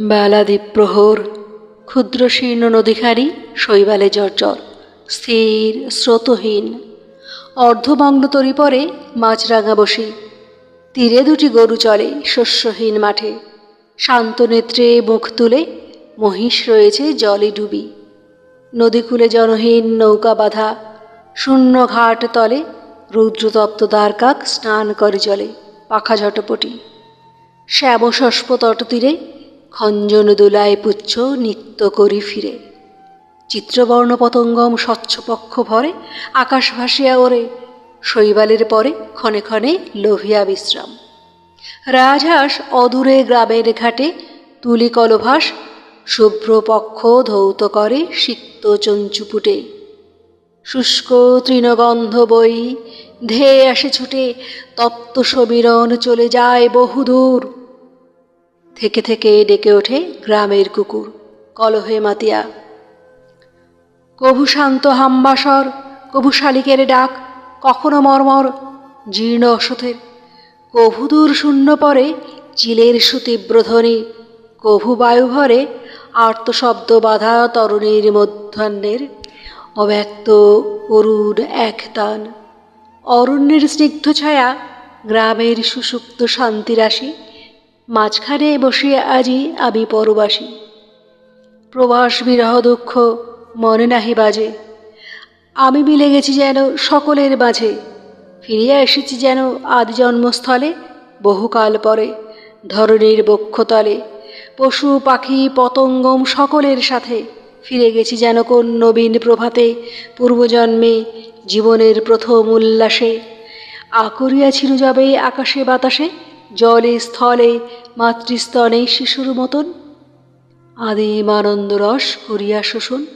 বেলাদ্বীপ প্রহর, ক্ষুদ্র শীর্ণ নদীখানি শৈবালে জর্জর, স্থির, স্রোতহীন। অর্ধমগ্ন তরি পরে মাছরাঙা বসি। তীরে দুটি গরু চলে শস্যহীন মাঠে। শান্ত নেত্রে মুখ তুলে মহিষ রয়েছে জলে ডুবি। নদীকূলে জনহীন নৌকা বাঁধা। শূন্য ঘাট তলে রৌদ্রতপ্ত দ্বারকাক স্নান করে জলে পাখা ঝটপটি। শ্যামশস্প তটতীরে খঞ্জন দোলায় পুচ্ছ নিত্য করি ফিরে। চিত্রবর্ণ পতঙ্গম স্বচ্ছ পক্ষ ভরে, আকাশ ভাসিয়া ওরে, শৈবালের পরে ক্ষণে ক্ষণে লোভিয়া বিশ্রাম। রাজহাঁস অদূরে গ্রামের ঘাটে, তুলি কলভাস শুভ্র পক্ষ ধৌত করে সিক্ত চঞ্চুপুটে। শুষ্ক তৃণগন্ধ বই, ধেয়ে আসে ছুটে, তপ্ত সমীরণ চলে যায় বহুদূর। থেকে থেকে ডেকে ওঠে গ্রামের কুকুর। কলহে মাতিয়া, কভু শান্ত হাম্বাসর, কভু শালিকের ডাক, কখনো মর্মর, জীর্ণ অসথের কভু দূর শূন্য পরে, চিলের সুতীব্র ধ্বনি। কভু বায়ু ভরে আর্তশব্দ বাধা তরুণীর মধ্যাহ্নের। অব্যক্ত করুণ এক তান। অরণ্যের স্নিগ্ধ ছায়া, গ্রামের সুসুপ্ত শান্তিরাশি। মাঝখানে বসিয়া আজি আমি পরবাসী। প্রবাস বিরহ দুঃখ মনে নাহি বাজে। আমি মিলে গেছি যেন সকলের মাঝে। ফিরিয়া এসেছি যেন আদি জন্মস্থলে, বহুকাল পরে, ধরণীর বক্ষতলে। পশু, পাখি, পতঙ্গম সকলের সাথে ফিরে গেছি যেন কোন নবীন প্রভাতে, পূর্বজন্মে, জীবনের প্রথম উল্লাসে। আকরিয়াছিল যাবে আকাশে, বাতাসে জলে স্থলে মাতৃস্তনে শিশুর মতন। আদিম আনন্দ রস করিয়া শোষণ।